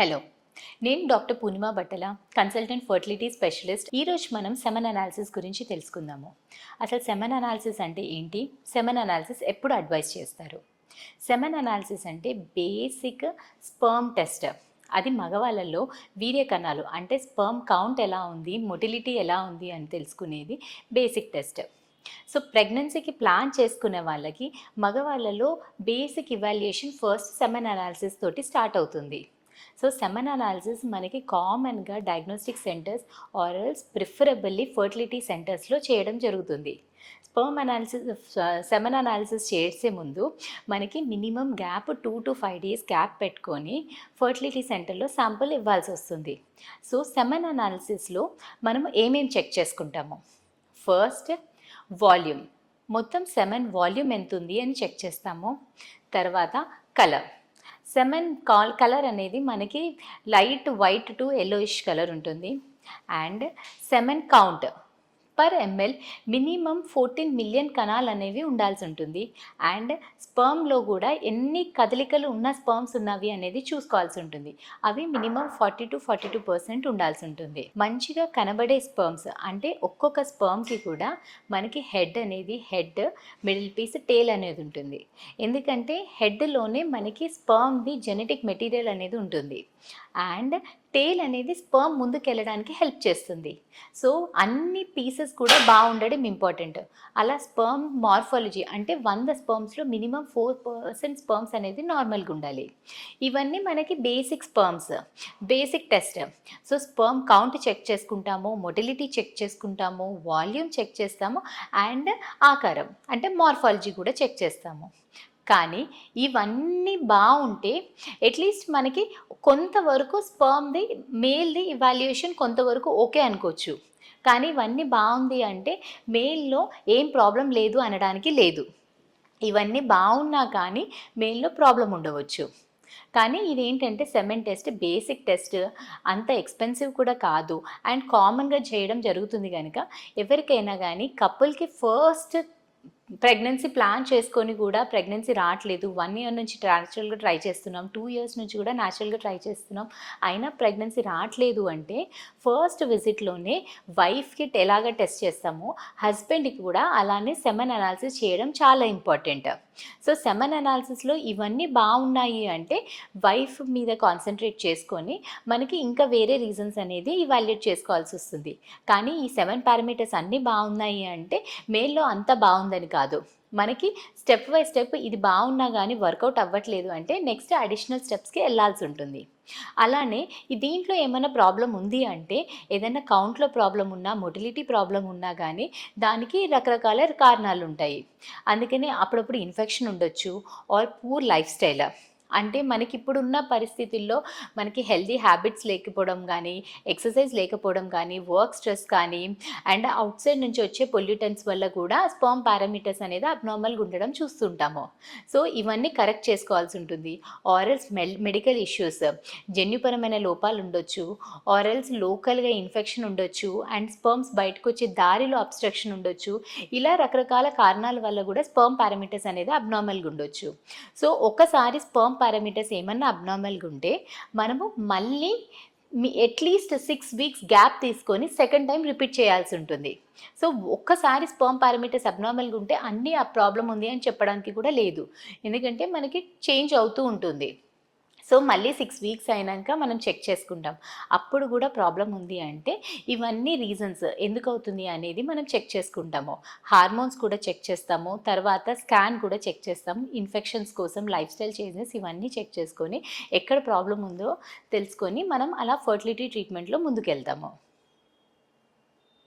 Hello నేను doctor పూర్ణిమ బట్టల consultant fertility specialist. ఈరోజు మనం సెమన్ అనాలిసిస్ గురించి తెలుసుకుందాము. అసలు సెమన్ అనాలిసిస్ అంటే ఏంటి? సెమన్ అనాలిసిస్ ఎప్పుడు అడ్వైస్ చేస్తారు? సెమన్ అనాలిసిస్ అంటే బేసిక్ స్పర్మ్ టెస్ట్. అది మగవాళ్ళల్లో వీర్య కణాలు అంటే స్పర్మ్ కౌంట్ ఎలా ఉంది మొటిలిటీ ఎలా ఉంది అని తెలుసుకునేది బేసిక్ టెస్ట్. సో ప్రెగ్నెన్సీకి ప్లాన్ చేసుకునే వాళ్ళకి మగవాళ్ళలో basic evaluation first semen analysis తోటి స్టార్ట్ అవుతుంది. సో సెమన్ అనాలిసిస్ మనకి కామన్గా diagnostic centres or else preferably fertility సెంటర్స్లో చేయడం జరుగుతుంది. స్పర్మ్ అనాలిసిస్ సెమన్ అనాలిసిస్ చేసే ముందు మనకి minimum gap two to five days gap పెట్టుకొని ఫర్టిలిటీ సెంటర్లో శాంపుల్ ఇవ్వాల్సి వస్తుంది. సో సెమన్ అనాలిసిస్లో మనం ఏమేమి చెక్ చేసుకుంటాము? First volume. మొత్తం సెమన్ వాల్యూమ్ ఎంత ఉంది అని చెక్ చేస్తాము. తర్వాత కలర్. సెమెన్ కాల్ కలర్ అనేది మనకి light white to yellowish colour ఉంటుంది. And semen count per ml minimum fourteen million కణాలు అనేవి ఉండాల్సి ఉంటుంది. అండ్ స్పర్మ్లో కూడా ఎన్ని కదలికలు ఉన్న స్పర్మ్స్ ఉన్నవి అనేది చూసుకోవాల్సి ఉంటుంది. అవి minimum forty to forty two percent ఉండాల్సి ఉంటుంది. మంచిగా కనబడే స్పర్మ్స్ అంటే ఒక్కొక్క స్పర్మ్కి కూడా మనకి హెడ్ అనేది హెడ్ మిడిల్ పీస్ టేల్ అనేది ఉంటుంది. ఎందుకంటే హెడ్లోనే మనకి స్పర్మ్ది జెనెటిక్ మెటీరియల్ అనేది ఉంటుంది. అండ్ టేల్ అనేది స్పర్మ్ ముందుకెళ్ళడానికి హెల్ప్ చేస్తుంది. సో అన్ని పీసెస్ కూడా బాగుండడం ఇంపార్టెంట్ అలా స్పర్మ్ మార్ఫాలజీ అంటే వంద స్పర్మ్స్లో మినిమం ఫోర్ పర్సెంట్ స్పర్మ్స్ అనేది నార్మల్గా ఉండాలి. ఇవన్నీ మనకి basic sperms basic test so sperm count check చేసుకుంటాము మొటిలిటీ చెక్ చేసుకుంటాము వాల్యూమ్ చెక్ చేస్తాము అండ్ ఆకారం అంటే మార్ఫాలజీ కూడా చెక్ చేస్తాము. కానీ ఇవన్నీ బాగుంటే అట్లీస్ట్ మనకి కొంతవరకు స్పర్మ్ది మేల్ది ఇవాల్యుయేషన్ కొంతవరకు ఓకే అనుకోవచ్చు. కానీ ఇవన్నీ బాగుంది అంటే మేల్లో ఏం ప్రాబ్లం లేదు అనడానికి లేదు. ఇవన్నీ బాగున్నా కానీ మెయిల్లో ప్రాబ్లం ఉండవచ్చు. కానీ ఇదేంటంటే సెమెన్ టెస్ట్ బేసిక్ టెస్ట్ అంత ఎక్స్పెన్సివ్ కూడా కాదు. అండ్ కామన్గా చేయడం జరుగుతుంది కనుక ఎవరికైనా కానీ కపుల్కి ఫస్ట్ ప్రెగ్నెన్సీ ప్లాన్ చేసుకొని కూడా ప్రెగ్నెన్సీ రావట్లేదు. వన్ ఇయర్ నుంచి న్యాచురల్గా ట్రై చేస్తున్నాం. టూ ఇయర్స్ నుంచి కూడా న్యాచురల్గా ట్రై చేస్తున్నాం. అయినా ప్రెగ్నెన్సీ రావట్లేదు అంటే ఫస్ట్ విజిట్లోనే వైఫ్కి ఎలాగ టెస్ట్ చేస్తామో హస్బెండ్కి కూడా అలానే సెమన్ అనాలిసిస్ చేయడం చాలా ఇంపార్టెంట్ సో సెమన్ అనాలిసిస్లో ఇవన్నీ బాగున్నాయి అంటే వైఫ్ మీద కాన్సన్ట్రేట్ చేసుకొని మనకి ఇంకా వేరే రీజన్స్ అనేది ఇవాల్యుయేట్ చేసుకోవాల్సి వస్తుంది. కానీ ఈ సెవెన్ పారామీటర్స్ అన్నీ బాగున్నాయి అంటే మేల్లో అంత బాగుందని కాదు. మనకి స్టెప్ బై స్టెప్ ఇది బాగున్నా కానీ వర్కౌట్ అవ్వట్లేదు అంటే నెక్స్ట్ అడిషనల్ స్టెప్స్కి వెళ్ళాల్సి ఉంటుంది. అలానే దీంట్లో ఏమైనా ప్రాబ్లం ఉంది అంటే ఏదైనా కౌంట్లో ప్రాబ్లం ఉన్నా మొటిలిటీ ప్రాబ్లం ఉన్నా కానీ దానికి రకరకాల కారణాలు ఉంటాయి అందుకని అప్పుడప్పుడు ఇన్ఫెక్షన్ ఉండొచ్చు ఆర్ పూర్ లైఫ్ స్టైల్. అంటే మనకి ఇప్పుడున్న పరిస్థితుల్లో మనకి హెల్దీ హ్యాబిట్స్ లేకపోవడం కానీ ఎక్సర్సైజ్ లేకపోవడం కానీ వర్క్ స్ట్రెస్ కానీ అండ్ అవుట్ సైడ్ నుంచి వచ్చే పొల్యూటన్స్ వల్ల కూడా స్పర్మ్ పారామీటర్స్ అనేది అబ్నార్మల్గా ఉండడం చూస్తుంటాము. సో ఇవన్నీ కరెక్ట్ చేసుకోవాల్సి ఉంటుంది. ఆరల్స్ మెల్ మెడికల్ ఇష్యూస్ జన్యుపరమైన లోపాలు ఉండొచ్చు ఆరల్స్ లోకల్గా ఇన్ఫెక్షన్ ఉండొచ్చు అండ్ స్పర్మ్స్ బయటకు వచ్చే దారిలో అబ్స్ట్రక్షన్ ఉండొచ్చు ఇలా రకరకాల కారణాల వల్ల కూడా స్పర్మ్ పారామీటర్స్ అనేది అబ్నార్మల్గా ఉండొచ్చు. సో ఒకసారి స్పర్మ్ పారామీటర్స్ ఏమన్నా అబ్నార్మల్గా ఉంటే మనము మళ్ళీ మీ at least six weeks gap తీసుకొని సెకండ్ టైం రిపీట్ చేయాల్సి ఉంటుంది. సో ఒక్కసారి స్పర్మ్ పారామీటర్స్ అబ్నార్మల్గా ఉంటే అన్నీ ఆ ప్రాబ్లం ఉంది అని చెప్పడానికి కూడా లేదు. ఎందుకంటే మనకి చేంజ్ అవుతూ ఉంటుంది. సో మళ్ళీ సిక్స్ వీక్స్ అయినాక మనం చెక్ చేసుకుంటాం. అప్పుడు కూడా ప్రాబ్లం ఉంది అంటే ఇవన్నీ రీజన్స్ ఎందుకు అవుతుంది అనేది మనం చెక్ చేసుకుంటాము. హార్మోన్స్ కూడా చెక్ చేస్తాము. తర్వాత స్కాన్ కూడా చెక్ చేస్తాము. ఇన్ఫెక్షన్స్ కోసం లైఫ్ స్టైల్ చేంజెస్ ఇవన్నీ చెక్ చేసుకొని ఎక్కడ ప్రాబ్లం ఉందో తెలుసుకొని మనం అలా ఫర్టిలిటీ ట్రీట్మెంట్లో ముందుకెళ్తాము.